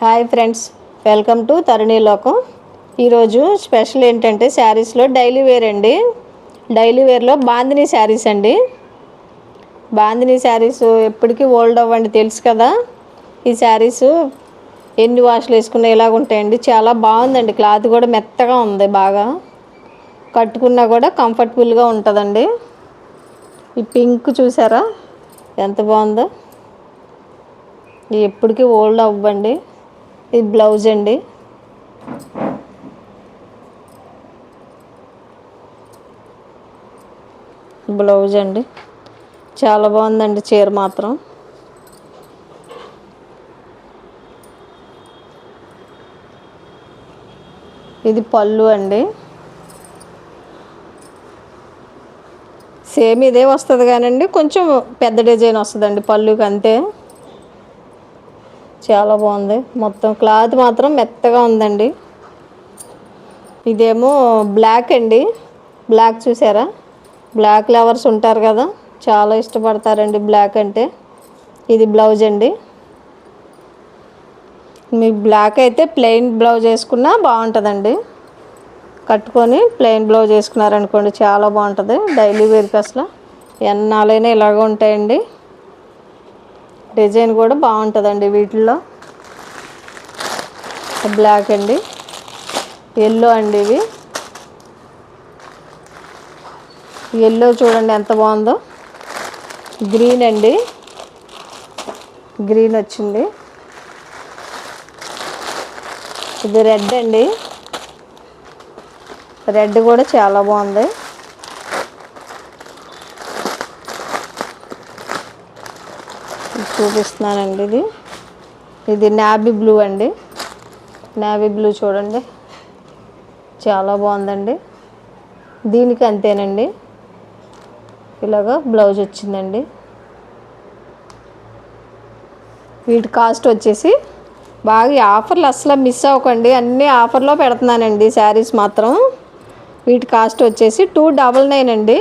Hi friends welcome to Taruni Lokam. ఈరోజు special ఏంటంటే శారీస్లో డైలీ వేర్ అండి. డైలీ వేర్లో బాందినీ శారీస్ అండి. బాందినీ శారీస్ ఎప్పటికీ ఓల్డ్ అవ్వండి తెలుసు కదా? ఈ శారీస్ ఎన్ని వాషులు వేసుకున్నా ఇలాగ ఉంటాయండి? చాలా బాగుందండి క్లాత్ కూడా మెత్తగా ఉంది బాగా. కట్టుకున్నా కూడా కంఫర్టబుల్గా ఉంటుందండి. ఈ పింక్ చూసారా? ఎంత బాగుందో. ఎప్పటికీ ఓల్డ్ అవ్వండి. ఇది బ్లౌజ్ అండి. బ్లౌజ్ అండి. చాలా బాగుందండి చీర మాత్రం. ఇది పళ్ళు అండి. సేమ్ ఇదే వస్తుంది కానండి కొంచెం పెద్ద డిజైన్ వస్తుందండి పళ్ళుకి అంతే. చాలా బాగుంది. మొత్తం క్లాత్ మాత్రం మెత్తగా ఉందండి. ఇదేమో బ్లాక్ అండి. బ్లాక్ చూసారా? బ్లాక్ లవర్స్ ఉంటారు కదా చాలా ఇష్టపడతారండి బ్లాక్ అంటే. ఇది బ్లౌజ్ అండి. మీ బ్లాక్ అయితే ప్లెయిన్ బ్లౌజ్ వేసుకున్నా బాగుంటుందండి. కట్టుకొని ప్లెయిన్ బ్లౌజ్ వేసుకున్నారనుకోండి చాలా బాగుంటుంది డైలీ వేర్కి అసలు. ఎన్నాళ్ళైనా ఇలాగ ఉంటాయండి. డిజైన్ కూడా బాగుంటుందండి వీటిల్లో. బ్లాక్ అండి. ఎల్లో అండి ఇవి. ఎల్లో చూడండి ఎంత బాగుందో. గ్రీన్ అండి. గ్రీన్ వచ్చింది. ఇది రెడ్ అండి. రెడ్ కూడా చాలా బాగుంది. చూపిస్తున్నానండి ఇది. ఇది నాబీ బ్లూ అండి. నావీ బ్లూ చూడండి. చాలా బాగుందండి. దీనికి అంతేనండి. ఇలాగా బ్లౌజ్ వచ్చిందండి. వీటి కాస్ట్ వచ్చేసి బాగా ఆఫర్లు అసలు మిస్ అవ్వకండి. అన్నీ ఆఫర్లో పెడుతున్నానండి శారీస్ మాత్రం. వీటి కాస్ట్ వచ్చేసి టూ డబల్ నైన్ అండి.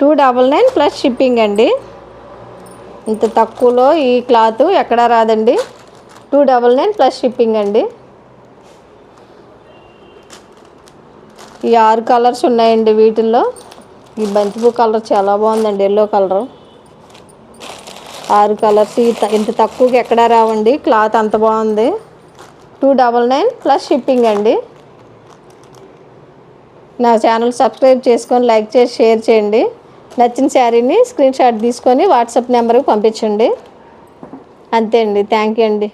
Two double nine plus shipping అండి. ఇంత తక్కువలో ఈ క్లాత్ ఎక్కడా రాదండి. Two double nine plus shipping అండి. ఈ ఆరు కలర్స్ ఉన్నాయండి వీటిల్లో. ఈ బంతిపూ కలర్ చాలా బాగుందండి ఎల్లో కలర్. ఆరు కలర్స్ ఇంత తక్కువకి ఎక్కడా రావండి. క్లాత్ అంత బాగుంది. Two double nine plus shipping అండి. నా ఛానల్ సబ్స్క్రైబ్ చేసుకొని లైక్ చేసి షేర్ చేయండి. నచ్చిన శారీని స్క్రీన్ షాట్ తీసుకొని వాట్సాప్ నెంబర్కి పంపించండి. అంతే అండి. థ్యాంక్ యూ అండి.